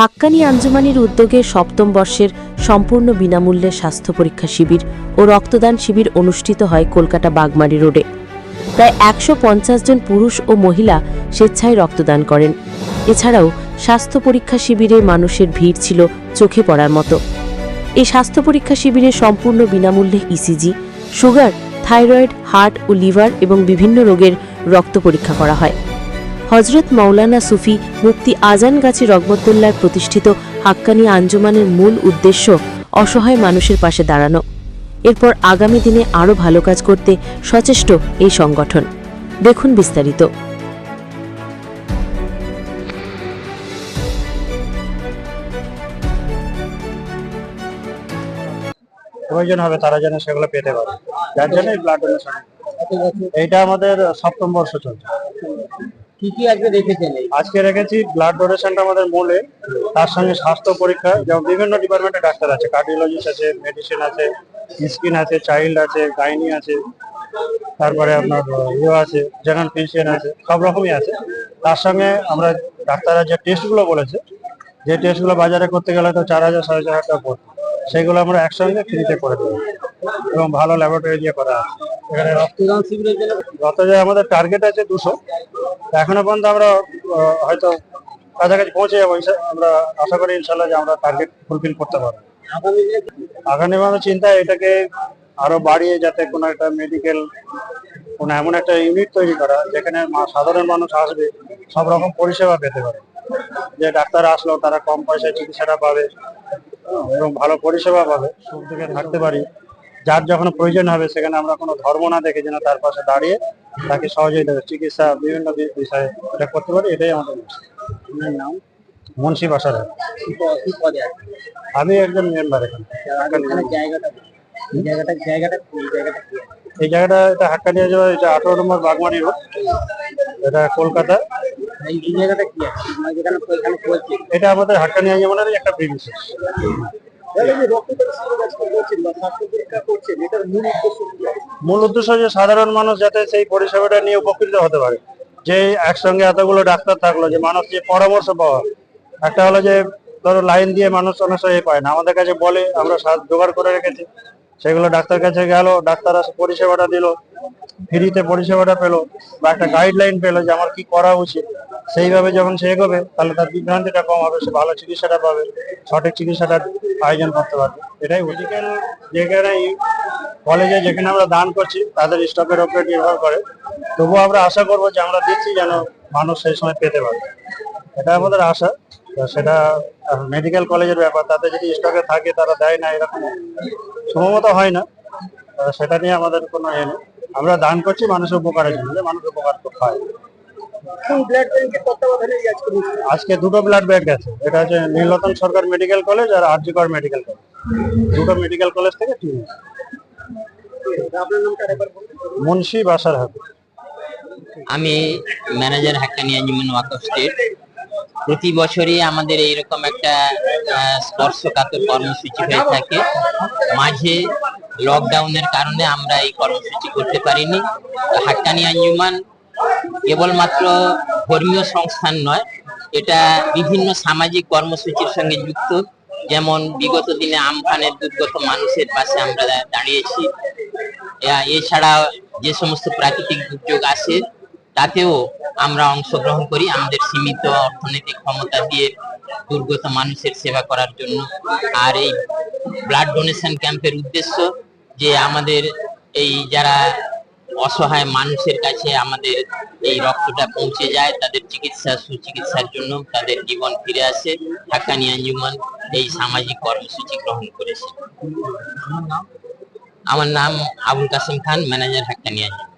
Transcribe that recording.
হাক্কানি আঞ্জুমানির উদ্যোগে সপ্তম বর্ষের সম্পূর্ণ বিনামূল্যে স্বাস্থ্য পরীক্ষা শিবির ও রক্তদান শিবির অনুষ্ঠিত হয় কলকাতা বাগমারি রোডে। প্রায় একশো পঞ্চাশ জন পুরুষ ও মহিলা স্বেচ্ছায় রক্তদান করেন। এছাড়াও স্বাস্থ্য পরীক্ষা শিবিরে মানুষের ভিড় ছিল চোখে পড়ার মতো। এই স্বাস্থ্য পরীক্ষা শিবিরে সম্পূর্ণ বিনামূল্যে ইসিজি সুগার, থাইরয়েড, হার্ট ও লিভার এবং বিভিন্ন রোগের রক্ত পরীক্ষা করা হয়। হজরত মাওলানা সুফি মুফতি আজান গাছি রগমতুল্লার প্রতিষ্ঠিত হাক্কানি আঞ্জুমানের মূল উদ্দেশ্য অসহায় মানুষের পাশে দাঁড়ানো। এরপর আগামী দিনে আরও ভালো কাজ করতে সচেষ্ট এই সংগঠন। দেখুন বিস্তারিত। প্রয়োজন হবে, তারা যেন সেগুলো পেতে পারে। যার জন্য এইটা আমাদের সপ্তম বর্ষ চলছে। কি কি আজকে রেখেছেন আজকে রেখেছি ব্লাড ডোনেশনটা আমাদের মূলে, তার সঙ্গে স্বাস্থ্য পরীক্ষা, যেমন বিভিন্ন ডিপার্টমেন্টের ডাক্তার আছে কার্ডিওলজিস্ট আছে মেডিসিন আছে স্কিন আছে চাইল্ড আছে গাইনি আছে, তারপরে আপনার ইয়ে আছে জেনারেল ফিজিশিয়ান আছে, সব রকমই আছে। তার সঙ্গে আমরা ডাক্তাররা যে টেস্টগুলো বলেছে, যে টেস্টগুলো বাজারে করতে গেলে তো চার হাজার, সাড়ে চার হাজার টাকা পড়বে সেগুলো আমরা একসঙ্গে ফ্রিতে করে দেবো। এবং ভালো ল্যাবরেটরি দিয়ে করা এখানে রক্ত রক্তদান শিবিরের জন্য যত যে আমাদের টার্গেট আছে দুশো। এখনও পর্যন্ত আমরা হয়তো কাছাকাছি পৌঁছে যাব। আমরা আশা করি ইনশাল্লাহ যে আমরা টার্গেট ফুলফিল করতে পারব। আগামী আমাদের চিন্তা এটাকে আরও বাড়িয়ে যাতে কোনো একটা মেডিকেল কোনো এমন একটা ইউনিট তৈরি করা, যেখানে সাধারণ মানুষ আসবে, সব রকম পরিষেবা পেতে পারে। যে ডাক্তার আসলো, তারা কম পয়সায় চিকিৎসাটা পাবে এবং ভালো পরিষেবা পাবে সুখ থেকে থাকতে পারি। যার যখন প্রয়োজন হবে সেখানে আমরা কোনো ধর্ম না দেখে যেন তার পাশে দাঁড়িয়ে তাকে সহযোগিতা চিকিৎসা বিভিন্ন বিষয়ে এটা করতে পারি এটাই আমাদের নাম? মুন্সি বাসার আমি একজন মেম্বার এখানে? এই জায়গাটা এটা হাক্কানিয়া যাওয়া এটা আঠারো নম্বর বাগমারি রোড। এটা কলকাতা। এই জায়গাটা কি? আছে আমরা যেখানে এখানে চলছে এটা আমাদের জীবনের একটা প্রিমিসেস মূল উদ্দেশ্য যে সাধারণ মানুষ যাতে সেই পরিষেবাটা নিয়ে উপকৃত হতে পারে। যে একসঙ্গে এতগুলো ডাক্তার থাকল যে মানুষ যে পরামর্শ পাওয়া একটা হলো যে ধরো লাইন দিয়ে মানুষ অনেক সময় পায় না। আমাদের কাছে বলে আমরা জোগাড় করে রেখেছি। সেগুলো ডাক্তার কাছে গেল ডাক্তার পরিষেবাটা দিল। ফ্রিতে পরিষেবাটা পেল বা একটা গাইডলাইন পেল যে আমার কি করা উচিত সেইভাবে যখন সে এগোবে তাহলে তার বিভ্রান্তিটা কম হবে সে ভালো চিকিৎসাটা পাবে সঠিক চিকিৎসাটা আয়োজন করতে পারবে। এটাই মেডিকেল যেখানে কলেজে যেখানে আমরা দান করছি তাদের স্টকের উপরে নির্ভর করে। তবুও আমরা আশা করব যে আমরা দিচ্ছি যেন মানুষ সেই সময় পেতে পারে। এটা আমাদের আশা। সেটা মেডিকেল কলেজের ব্যাপার তাতে যদি স্টকে থাকে তারা দেয় না এরকম সম্ভবত হয় না। সেটা নিয়ে আমাদের কোনো এ নেই। আমরা দান করছি মানুষের উপকারের জন্য মানুষ উপকার হয় আজকে আজকে দুটো ব্লাড ব্যাংক আছে এটা হচ্ছে নীলতন সরকার মেডিকেল কলেজ আর আরজিকর মেডিকেল কলেজ দুটো মেডিকেল কলেজ থেকে টিম মুন্সি বাসার হাতে আমি ম্যানেজার হাক্কানি আঞ্জুমান ওয়াকফ স্টেট। প্রতি বছরই আমাদের এইরকম একটা স্পর্শকাতর কর্মসূচি হয়ে থাকে। মাঝে লকডাউনের কারণে আমরা এই কর্মসূচি করতে পারিনি। হাক্কানি আঞ্জুমান কেবলমাত্র ধর্মীয় সংস্থান নয়, এটা বিভিন্ন সামাজিক কর্মসূচির সঙ্গে যুক্ত। যেমন বিগত দিনে আমফানের দুর্গত মানুষের পাশে আমরা দাঁড়িয়েছি। এছাড়া যে সমস্ত প্রাকৃতিক দুর্যোগ আসে তাতেও আমরা অংশগ্রহণ করি আমাদের সীমিত অর্থনৈতিক ক্ষমতা দিয়ে দুর্গত মানুষের সেবা করার জন্য। আর এই ব্লাড ডোনেশন ক্যাম্পের উদ্দেশ্য যে আমাদের এই যারা অসহায় মানুষের কাছে আমাদের এই রক্তটা পৌঁছে যায়, তাদের চিকিৎসা, সুচিকিৎসার জন্য তাদের জীবন ফিরে আসে। হাক্কানি আঞ্জুমান এই সামাজিক কর্মসূচি গ্রহণ করেছে। আমার নাম আবুল কাসিম খান, ম্যানেজার হাক্কানি আঞ্জুমান।